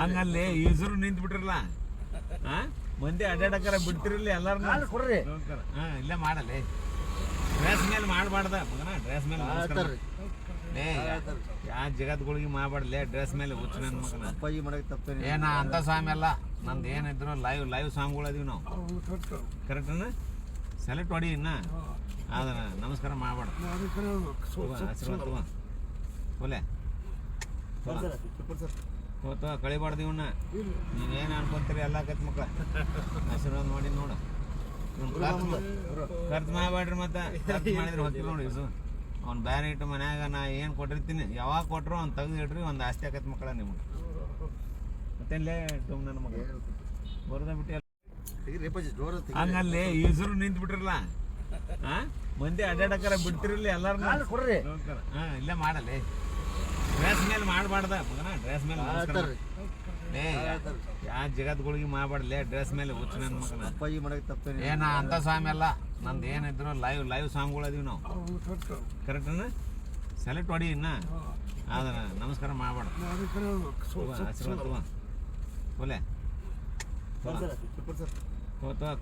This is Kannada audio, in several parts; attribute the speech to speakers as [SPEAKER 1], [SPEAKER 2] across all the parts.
[SPEAKER 1] ಹಂಗಲ್ಲಿ ಈಸರು ನಿಂತ್ ಬಿಟ್ರಲ್ಲ ಆ? ಮಂದಿ ಅಡ್ಡಾಡಕರ ಬಿಡ್ತಿರಲಿ ಎಲ್ಲಾರು
[SPEAKER 2] ಕೊಡ್ರಿ.
[SPEAKER 1] ಹಾ ಇಲ್ಲೇ ಮಾಡಲಿ ಡ್ರೆಸ್ ಮೇಲೆ ಮಾಡಬಾರ್ದ ಮಗನ? ಡ್ರೆಸ್ ಮೇಲೆ ಯಾ ಏ ಯಾ ಜಗತ್ಗಳಿಗೆ ಮಾಡಬಾರ್ಲೆ ಡ್ರೆಸ್ ಮೇಲೆ ಹುಚ್ಚ ನನ್ನ ಮಗನ.
[SPEAKER 2] ಅಪ್ಪಾಜಿ ಮಾಡಕ್ಕೆ ತಪ್ಪೇನೆ
[SPEAKER 1] ಏನ ಅಂತ ಸ್ವಾಮಿ ಅಲ್ಲ. ನಂದು ಏನಿದ್ರು ಲೈವ್ ಲೈವ್ ಸಾಂಗ್ಗಳು ಅದೀವಿ ನಾವು. ಕರೆಕ್ಟನ ಸೆಲೆಕ್ಟ್ ಹೊಡಿ ಇನ್ನ? ಅದನ್ನ ನಮಸ್ಕಾರ ಮಾಡಬೇಡ ಆಶೀರ್ವಾದ ತಗೋ. ಒಲೆ ಹೋತ ಕಳಿಬಾರ್ದು ಇವನ್ನ ನೀವೇನು ಅನ್ಕೊಂತೀರಿ ಎಲ್ಲ ಕತ್ ಮಕ್ಳ. ಆಶೀರ್ವಾದ ನೋಡಿ ನೋಡು. ಖರ್ಚು ಮಾಡಬೇಡ್ರಿ ಮತ್ತೆ. ಖರ್ಚು ಮಾಡಿದ್ರೆ ಹೊತ್ತಿಲ್ಲ ನೋಡಿ ಇಸು ಅವ್ನು ಬ್ಯಾರೆ ಇಟ್ಟು ಮನ್ಯಾಗ ನಾ ಏನು ಕೊಟ್ಟಿರ್ತೀನಿ ಯಾವಾಗ ಕೊಟ್ರು ಅವ್ನು ತೆಗ್ದು ಇಡ್ರಿ ಒಂದು ಆಸ್ತಿ ಆಕತ್ ಮಕ್ಕಳ ನಿಮ್ಗೆ. ಮತ್ತೆಲ್ಲೇ ತುಂಬ ನನ್ನ ಮಗ. ಬರೋದ ಬಿಟ್ಟು
[SPEAKER 2] ರೇಪಾಜಿ ಜೋರ
[SPEAKER 1] ಹಂಗಲ್ಲಿ ಈಸರು ನಿಂತ್ ಬಿಟ್ರಲ್ಲ ಆ? ಮಂದಿ ಅಡ್ಡಾಡಕರ ಬಿಡ್ತಿರಲಿ ಎಲ್ಲಾರು
[SPEAKER 2] ಕೊಡ್ರಿ.
[SPEAKER 1] ಹಾ ಇಲ್ಲೇ ಮಾಡಲಿ ಡ್ರೆಸ್ ಮೇಲೆ ಮಾಡಬಾರ್ದ? ಮಗನ ಡ್ರೆಸ್ ಮೇಲೆ ಯಾ ಜಗತ್ಗಳಿಗೆ ಮಾಡಬಾರ್ಲೆ ಡ್ರೆಸ್ ಮೇಲೆ ಹುಚ್ಚ ನನ್ನ ಮಗನ.
[SPEAKER 2] ಅಪ್ಪಾಜಿ ಮಾಡಕ್ಕೆ ತಪ್ಪೇನೆ
[SPEAKER 1] ಏನ ಅಂತ ಸ್ವಾಮಿ ಅಲ್ಲ. ನಂದು ಏನಿದ್ರು ಲೈವ್ ಲೈವ್ ಸಾಂಗ್ಗಳು ಅದೀವಿ ನಾವು. ಕರೆಕ್ಟನ ಸೆಲೆಕ್ಟ್ ಹೊಡಿ ಇನ್ನ? ಅದನ್ನ ನಮಸ್ಕಾರ ಮಾಡಬೇಡ ಆಶೀರ್ವಾದ ತಗೋ. ಒಲೆ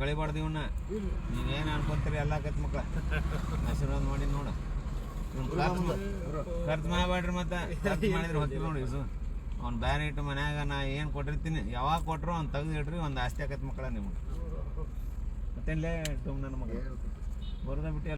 [SPEAKER 1] ಕಳಿಬಾರ್ದು ಇವನ್ನ ನೀವೇನು ಅನ್ಕೊಂತೀರಿ? ಎಲ್ಲ ಕತ್ ಮಕ್ಕಳ ಆಶೀರ್ವಾದ ಮಾಡಿ ನೋಡು. ಖರ್ಚು ಮಾಡಬೇಡ್ರಿ ಮತ್ತೆ. ಖರ್ಚು ಮಾಡಿದ್ರೆ ಹೊತ್ತಿಲ್ಲ ನೋಡಿ ಸು ಅವ್ನು ಬ್ಯಾರೆ ಇಟ್ಟು ಮನ್ಯಾಗ ನಾ ಏನು ಕೊಟ್ಟಿರ್ತೀನಿ, ಯಾವಾಗ ಕೊಟ್ರು ಅವ್ನು ತೆಗ್ದು ಇಡ್ರಿ, ಒಂದು ಆಸ್ತಿ ಆಕೈತೆ ಮಕ್ಕಳ ನಿಮ್ಗೆ. ಮತ್ತೆಲ್ಲೇ ತುಂಬ ನನ್ನ ಮಗ ಬರೋದ ಬಿಟ್ಟು